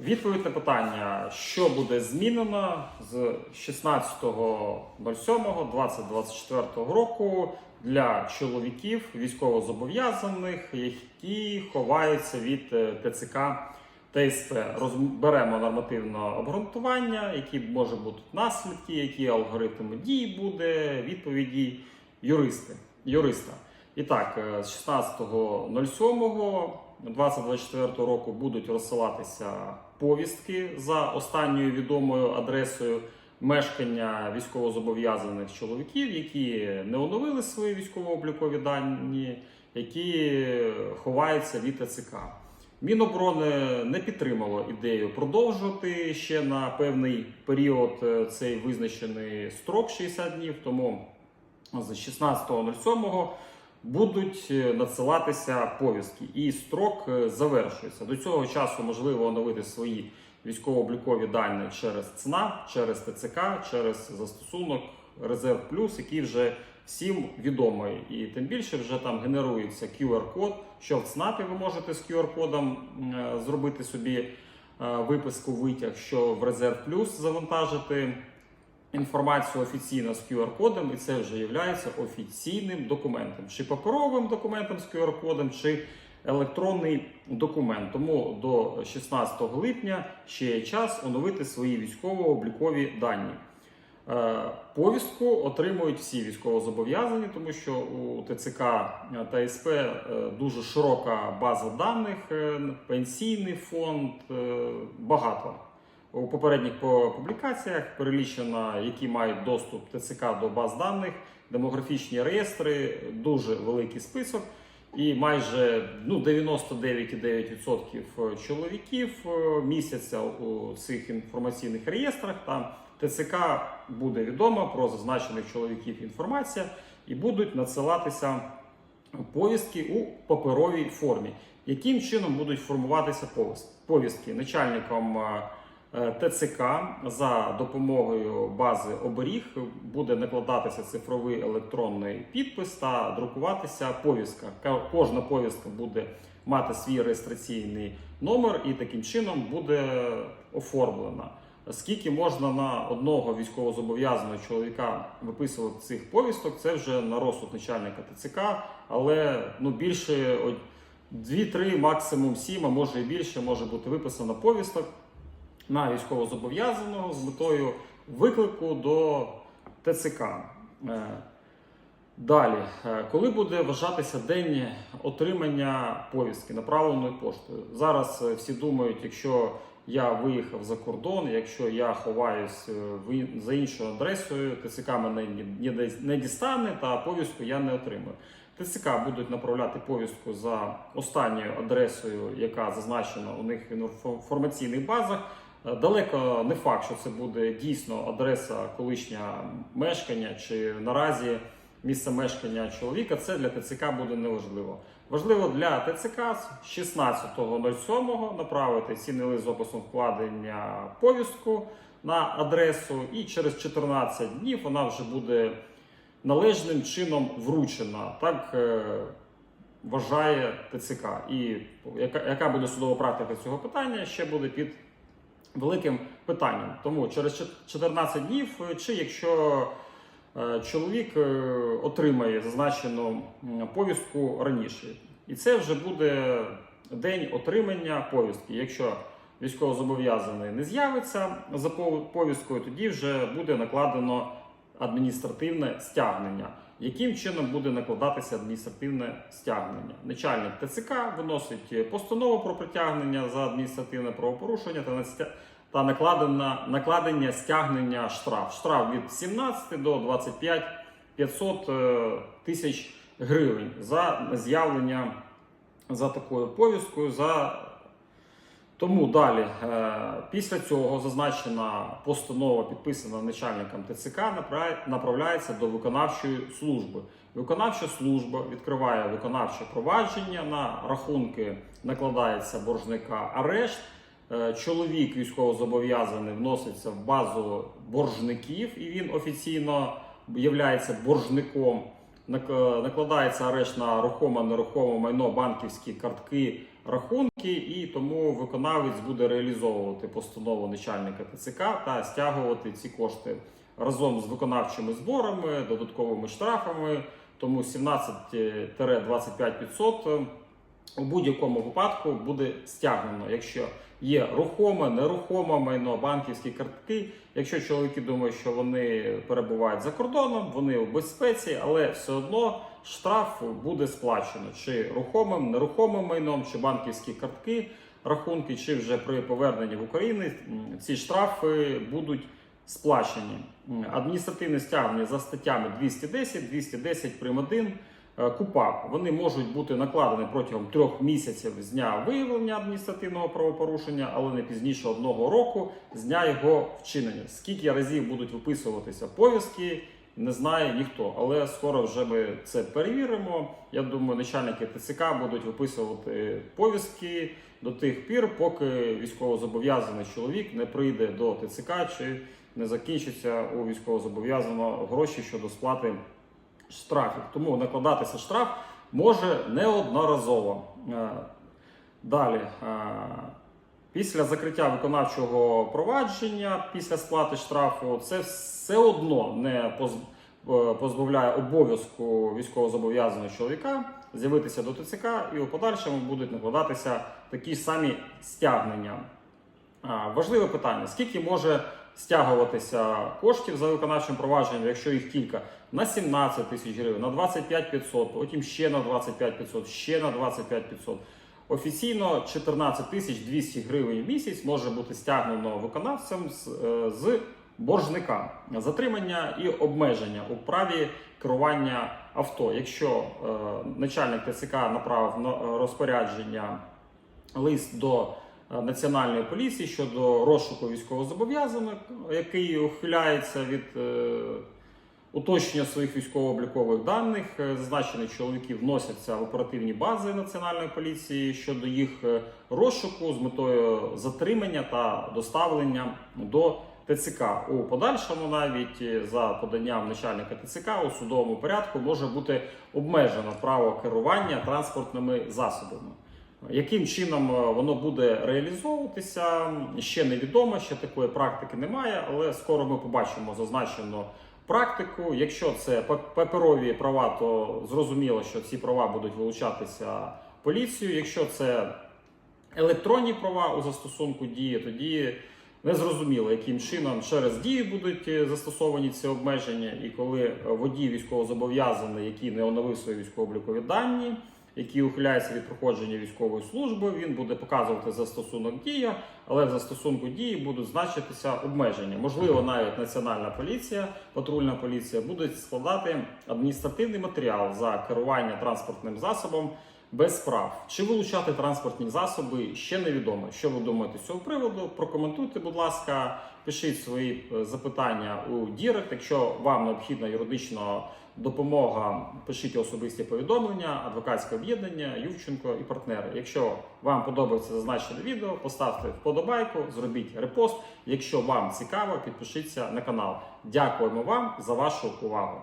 Відповідь на питання, що буде змінено з 16.07.2024 року для чоловіків військовозобов'язаних, які ховаються від е, ТЦК та СП. Розберемо нормативне обґрунтування, які може бути наслідки, які алгоритми дій буде, відповіді юристи, юриста. І так, е, з 16.07. 2024 року будуть розсилатися повістки за останньою відомою адресою мешкання військовозобов'язаних чоловіків, які не оновили свої військово-облікові дані, які ховаються від АЦК. Міноборони не підтримало ідею продовжувати ще на певний період е, цей визначений строк 60 днів. Тому з 16.07 будуть е, надсилатися повістки, і строк е, завершується. До цього часу можливо оновити свої військово-облікові дані через ЦНА, через ТЦК, через застосунок Резерв Плюс, який вже всім відомий. І тим більше вже там генерується QR-код, що в ЦНАПі ви можете з QR-кодом е, зробити собі виписку витяг, що в Резерв Плюс завантажити інформацію офіційно з QR-кодом, і це вже є офіційним документом, чи паперовим документом з QR-кодом, чи електронний документ. Тому до 16 липня ще є час оновити свої військово-облікові дані. Е, Повістку отримують всі військовозобов'язані, тому що у ТЦК та СП е, дуже широка база даних, е, пенсійний фонд, багато. У попередніх по- публікаціях перелічено, які мають доступ ТЦК до баз даних, демографічні реєстри, дуже великий список. І майже ну, 99,9% чоловіків е, місяця у цих інформаційних реєстрах. Там ТЦК буде відомо про зазначених чоловіків інформація і будуть надсилатися повістки у паперовій формі. Яким чином будуть формуватися повіс- повістки начальником е, ТЦК за допомогою бази оберіг буде накладатися цифровий електронний підпис та друкуватися повістка. Кожна повістка буде мати свій реєстраційний номер і таким чином буде оформлена. Скільки можна на одного військовозобов'язаного чоловіка виписувати цих повісток, це вже на розсуд начальника ТЦК, але ну більше 2-3, максимум 7, а може і більше може бути виписано повісток на військовозобов'язаного з метою виклику до ТЦК. Е, Далі, Е, коли буде вважатися день отримання повістки направленою поштою? Зараз е, всі думають, якщо я виїхав за кордон, якщо я ховаюсь за іншою адресою, ТЦК мене не дістане та повістку я не отримую. ТЦК будуть направляти повістку за останньою адресою, яка зазначена у них в інформаційних базах. Е, Далеко не факт, що це буде дійсно адреса колишнього мешкання чи наразі місце мешкання чоловіка. Це для ТЦК буде неважливо. Важливо для ТЦК з 16.07 направити цінний лист з описом вкладення повістку на адресу, і через 14 днів вона вже буде належним чином вручена. Так е, вважає ТЦК. І яка, яка буде судова практика цього питання, ще буде під великим питанням. Тому через 14 днів, е, чи якщо е, чоловік е, отримає зазначену повістку раніше, і це вже буде день отримання повістки. Якщо військовозобов'язаний не з'явиться за пов- повісткою, тоді вже буде накладено адміністративне стягнення. Яким чином буде накладатися адміністративне стягнення? Начальник ТЦК виносить постанову про притягнення за адміністративне правопорушення та та накладення, накладення стягнення штраф. Штраф від 17 до 25 500 е, тисяч гривень за з'явлення за такою повісткою. За... Тому далі, е, після цього зазначена постанова, підписана начальником ТЦК, направляється до виконавчої служби. Виконавча служба відкриває виконавче провадження на рахунки, накладається боржника арешт. Е, Чоловік військовозобов'язаний вноситься в базу боржників, і він офіційно є боржником. Нак- Накладається арешт на рухоме, нерухоме майно, банківські картки, рахунки, і тому виконавець буде реалізовувати постанову начальника ТЦК та стягувати ці кошти разом з виконавчими зборами, додатковими штрафами. Тому 17-25% у будь-якому випадку буде стягнено, якщо є рухоме, нерухоме майно, банківські картки. Якщо чоловіки думають, що вони перебувають за кордоном, вони у безпеці, але все одно штраф буде сплачено чи рухомим, нерухомим майном, чи банківські картки, рахунки, чи вже при поверненні в Україну ці штрафи будуть сплачені. Адміністративне стягнення за статтями 210, 210 прим. 1, е, КУПАП. Вони можуть бути накладені протягом трьох місяців з дня виявлення адміністративного правопорушення, але не пізніше одного року з дня його вчинення. Скільки разів будуть виписуватися повістки, не знає ніхто. Але скоро вже ми це перевіримо. Я думаю, начальники ТЦК будуть виписувати повістки до тих пір, поки військовозобов'язаний чоловік не прийде до ТЦК чи не закінчиться у військовозобов'язаного гроші щодо сплати штрафів. Тому накладатися штраф може неодноразово. Е, Далі. е, Після закриття виконавчого провадження, після сплати штрафу, це все одно не е, позбавляє обов'язку військовозобов'язаного чоловіка з'явитися до ТЦК і у подальшому будуть накладатися такі самі стягнення. Важливе питання: скільки може стягуватися коштів за виконавчим провадженням, якщо їх кілька? На 17 тисяч гривень, на 25 500, потім ще на 25 500, ще на 25 500. Офіційно 14 тисяч 200 гривень в місяць може бути стягнено виконавцем з, е, з боржника. Затримання і обмеження у праві керування авто. Якщо е, начальник ТЦК направив на- розпорядження лист до Національної поліції щодо розшуку військовозобов'язаних, який ухиляється від е, уточнення своїх військово-облікових даних. Е, Зазначені чоловіки вносяться в оперативні бази Національної поліції щодо їх е, розшуку з метою затримання та доставлення до ТЦК. У подальшому навіть е, за поданням начальника ТЦК у судовому порядку може бути обмежено право керування транспортними засобами. Яким чином е, воно буде реалізовуватися, ще невідомо, ще такої практики немає, але скоро ми побачимо зазначену практику. Якщо це паперові права, то зрозуміло, що ці права будуть вилучатися поліцією. Якщо це електронні права у застосунку дії, тоді не зрозуміло, яким чином через дію будуть е, застосовані ці обмеження, і коли е, водій військовозобов'язаний, який не оновив свої військово-облікові дані, який ухиляється від проходження військової служби, він буде показувати застосунок дія, але в застосунку дії будуть значитися обмеження. Можливо, навіть національна поліція, патрульна поліція будуть складати адміністративний матеріал за керування транспортним засобом без прав. Чи вилучати транспортні засоби ще невідомо. Що ви думаєте з цього приводу? Прокоментуйте, будь ласка, пишіть свої е, запитання у Дірект. Якщо вам необхідна юридична допомога, пишіть особисті повідомлення, адвокатське об'єднання, Ювченко і партнери. Якщо вам подобається зазначене відео, поставте вподобайку, зробіть репост. Якщо вам цікаво, підпишіться на канал. Дякуємо вам за вашу увагу.